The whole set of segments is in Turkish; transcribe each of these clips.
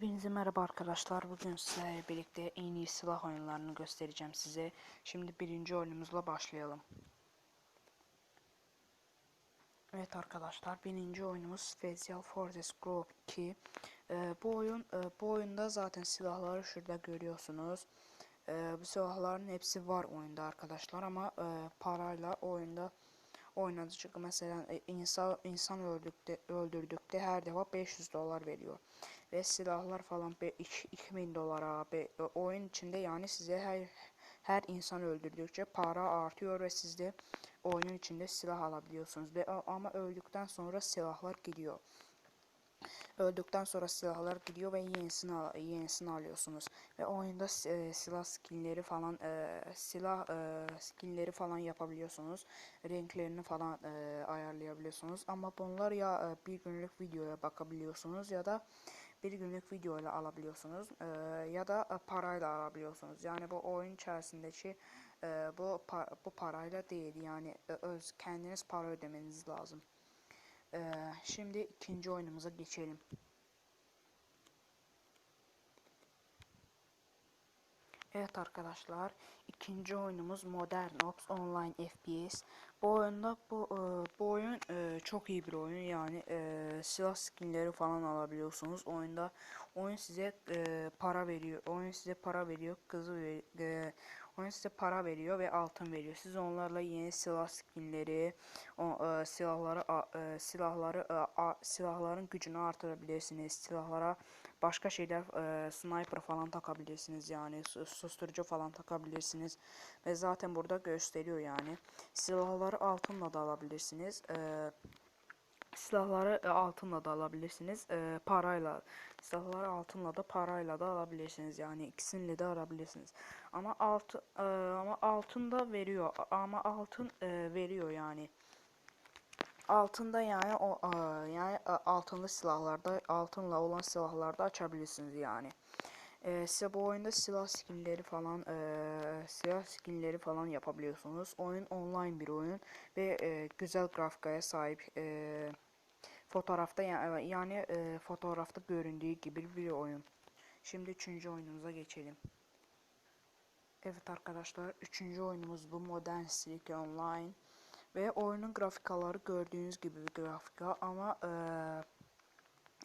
Hepinize merhaba arkadaşlar. Bugün sizlerle birlikte en iyi silah oyunlarını göstereceğim size. Şimdi birinci oyunumuzla başlayalım. Evet arkadaşlar birinci oyunumuz Special Forces Group 2. Ee, bu oyun e, bu oyunda zaten silahları şurada görüyorsunuz. Ee, bu silahların hepsi var oyunda arkadaşlar ama e, parayla oyunda oynadıcı mesela e, insan insan öldükte öldürdükte her defa 500 dolar veriyor. Ve silahlar falan 2000 dolara be, oyun içinde yani size her her insan öldürdükçe para artıyor ve siz de oyunun içinde silah alabiliyorsunuz. Ve ama öldükten sonra silahlar gidiyor. Öldükten sonra silahlar gidiyor ve yenisini al yenisini alıyorsunuz ve oyunda e, silah skinleri falan e, silah e, skinleri falan yapabiliyorsunuz. Renklerini falan e, ayarlayabiliyorsunuz ama bunlar ya e, bir günlük videoya bakabiliyorsunuz ya da bir günlük video ile alabiliyorsunuz e, ya da e, parayla alabiliyorsunuz. Yani bu oyun içerisindeki e, bu pa bu parayla değil yani e, öz kendiniz para ödemeniz lazım. E, şimdi ikinci oyunumuza geçelim. Evet arkadaşlar ikinci oyunumuz Modern Ops Online FPS. Bu oyunda bu e, bu oyun e, çok iyi bir oyun yani e, silah skinleri falan alabiliyorsunuz. Oyunda oyun size para veriyor. Oyun size para veriyor. Kızı ver, oyun size para veriyor ve altın veriyor. Siz onlarla yeni silah skinleri, o, e, silahları e, silahları e, a, silahların gücünü artırabilirsiniz. Silahlara başka şeyler e, sniper falan takabilirsiniz yani susturucu falan takabilirsiniz ve zaten burada gösteriyor yani silahları altınla da alabilirsiniz e, silahları e, altınla da alabilirsiniz. E, parayla silahları altınla da parayla da alabilirsiniz. Yani ikisini de alabilirsiniz. Ama altı e, ama altın da veriyor. Ama altın e, veriyor yani. Altında yani o yani altınlı silahlarda altınla olan silahlarda açabilirsiniz yani. Ee, size bu oyunda silah skinleri falan e, silah skinleri falan yapabiliyorsunuz. Oyun online bir oyun ve e, güzel grafikaya sahip. E, fotoğrafta yani, yani e, fotoğrafta göründüğü gibi bir oyun. Şimdi üçüncü oyunumuza geçelim. Evet arkadaşlar üçüncü oyunumuz bu Modern Silk Online. Ve oyunun grafikaları gördüğünüz gibi bir grafika ama e,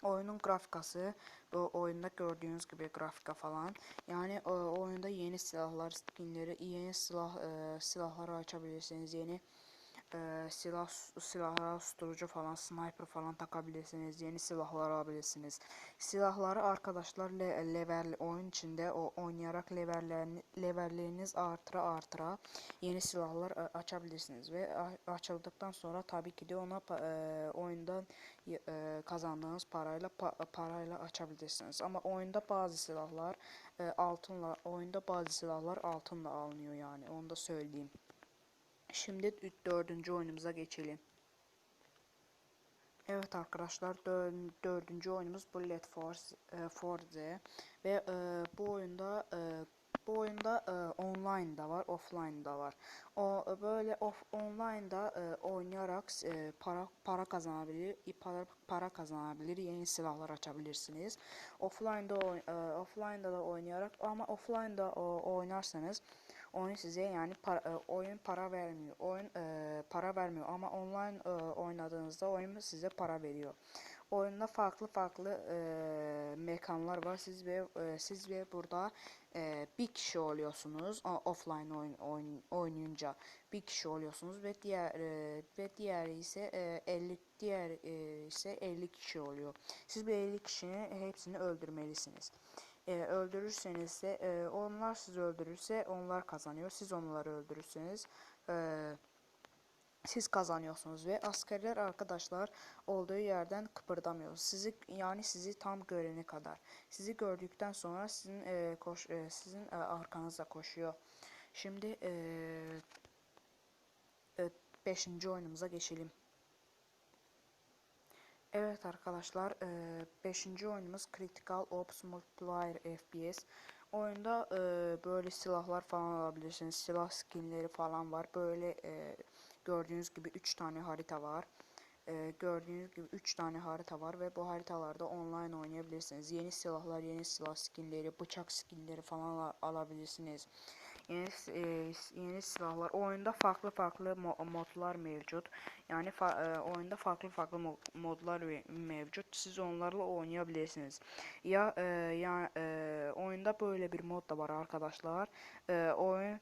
oyunun grafikası bu oyunda gördüğünüz gibi grafika falan. Yani e, oyunda yeni silahlar, skinleri, yeni silah e, silahları açabilirsiniz. Yeni e, silah silahlara susturucu falan sniper falan takabilirsiniz yeni silahlar alabilirsiniz. Silahları arkadaşlar le, level oyun içinde o oynayarak levellerini levelleriniz artıra artıra yeni silahlar e, açabilirsiniz. Ve açıldıktan sonra tabii ki de ona e, oyundan e, kazandığınız parayla pa, parayla açabilirsiniz. Ama oyunda bazı silahlar e, altınla oyunda bazı silahlar altınla alınıyor yani onu da söyleyeyim Şimdi dördüncü oyunumuza geçelim. Evet arkadaşlar dördüncü oyunumuz Bullet Force e, Force ve e, bu oyunda e, bu oyunda e, online da var, offline da var. O böyle off online da e, oynayarak e, para para kazanabilir, para para kazanabilir, yeni silahlar açabilirsiniz. Offline'da e, offline'da da oynayarak ama offline'da o, oynarsanız oyun size yani para, e, oyun para vermiyor. Oyun e, para vermiyor ama online e, oynadığınızda oyun size para veriyor. Oyunda farklı farklı e, mekanlar var. Siz ve e, siz ve burada e, bir kişi oluyorsunuz. Offline oyun, oyun oynayınca bir kişi oluyorsunuz ve diğer e, ve diğer ise e, 50 diğer e, ise 50 kişi oluyor. Siz bu 50 kişinin hepsini öldürmelisiniz e, öldürürseniz de e, onlar sizi öldürürse onlar kazanıyor. Siz onları öldürürseniz e, siz kazanıyorsunuz ve askerler arkadaşlar olduğu yerden kıpırdamıyor. Sizi yani sizi tam görene kadar. Sizi gördükten sonra sizin e, koş e, sizin e, arkanıza koşuyor. Şimdi e, e, beşinci oyunumuza geçelim. Evet arkadaşlar 5. E, oyunumuz Critical Ops Multiplayer FPS. Oyunda e, böyle silahlar falan alabilirsiniz. Silah skinleri falan var. Böyle e, gördüğünüz gibi 3 tane harita var. gördüğünüz gibi 3 tane harita var ve bu haritalarda online oynayabilirsiniz. Yeni silahlar, yeni silah skinleri, bıçak skinleri falan ala- alabilirsiniz. Yeni e, yeni silahlar oyunda farklı farklı mo- modlar mevcut. Yani fa- e, oyunda farklı farklı mo- modlar mevcut. Siz onlarla oynayabilirsiniz. Ya e, ya e, oyunda böyle bir mod da var arkadaşlar. E, oyun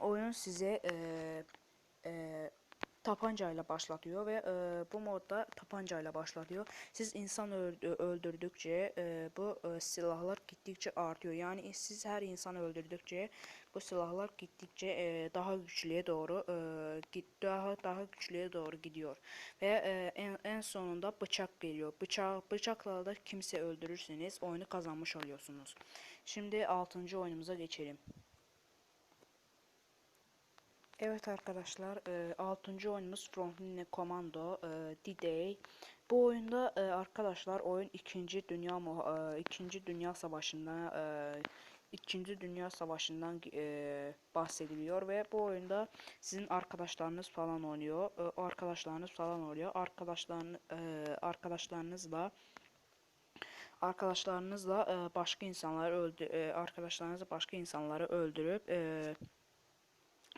oyun size e, e, tapancayla başlatıyor ve e, bu modda tapancayla başlatıyor. Siz insan öldü- öldürdükçe e, bu e, silahlar gittikçe artıyor. Yani siz her insan öldürdükçe bu silahlar gittikçe e, daha güçlüye doğru e, daha daha güçlüye doğru gidiyor ve e, en, en sonunda bıçak geliyor. Bıçak bıçakla da kimse öldürürseniz oyunu kazanmış oluyorsunuz. Şimdi 6. oyunumuza geçelim. Evet arkadaşlar, 6. oyunumuz Frontline Commando e, D-Day. Bu oyunda e, arkadaşlar oyun 2. Dünya Mu- e, 2. Dünya Savaşı'nda e, 2. Dünya Savaşı'ndan e, bahsediliyor ve bu oyunda sizin arkadaşlarınız falan oluyor. E, arkadaşlarınız falan oluyor. Arkadaşların e, arkadaşlarınızla arkadaşlarınızla e, başka insanları öldü e, arkadaşlarınızla başka insanları öldürüp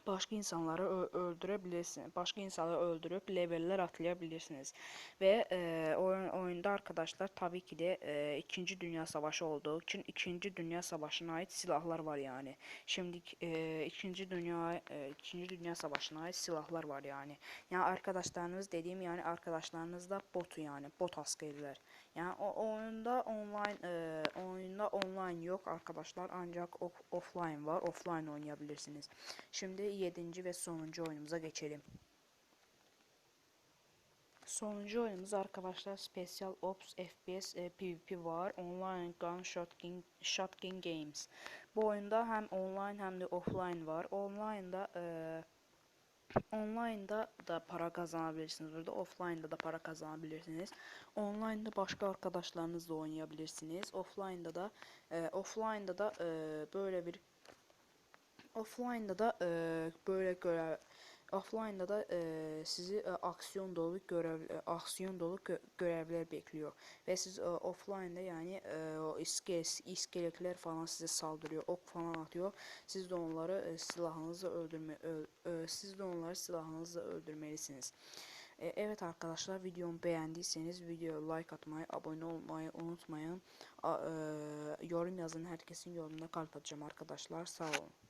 başka insanları ö- öldürebilirsiniz. Başka insanları öldürüp leveller atlayabilirsiniz. Ve e, oyun, oyunda arkadaşlar tabii ki de e, 2. Dünya Savaşı olduğu için 2. Dünya Savaşı'na ait silahlar var yani. Şimdi e, 2. Dünya e, 2. Dünya Savaşı'na ait silahlar var yani. Yani arkadaşlarınız dediğim yani arkadaşlarınız da botu yani bot askerler. Yani o oyunda online e, oyunda online yok arkadaşlar ancak off- offline var. Offline oynayabilirsiniz. Şimdi 7. ve sonuncu oyunumuza geçelim. Sonuncu oyunumuz arkadaşlar Special Ops FPS e, PvP var. Online Gun Shotgun, Shotgun Games. Bu oyunda hem online hem de offline var. Online'da e, Online'da da para kazanabilirsiniz burada. Offline'da da para kazanabilirsiniz. Online'da başka arkadaşlarınızla oynayabilirsiniz. Offline'da da e, offline'da da e, böyle bir offline'da da e, böyle görev offline'da da e, sizi e, aksiyon dolu görev e, aksiyon dolu gö- görevler bekliyor. Ve siz e, offline'da yani e, o iskelet, iskeletler falan size saldırıyor ok falan atıyor. Siz de onları e, silahınızla öldürme ö- ö- siz de onları silahınızla öldürmelisiniz. E, evet arkadaşlar videomu beğendiyseniz videoya like atmayı abone olmayı unutmayın. A- e, yorum yazın herkesin yorumuna kalp atacağım arkadaşlar. Sağ olun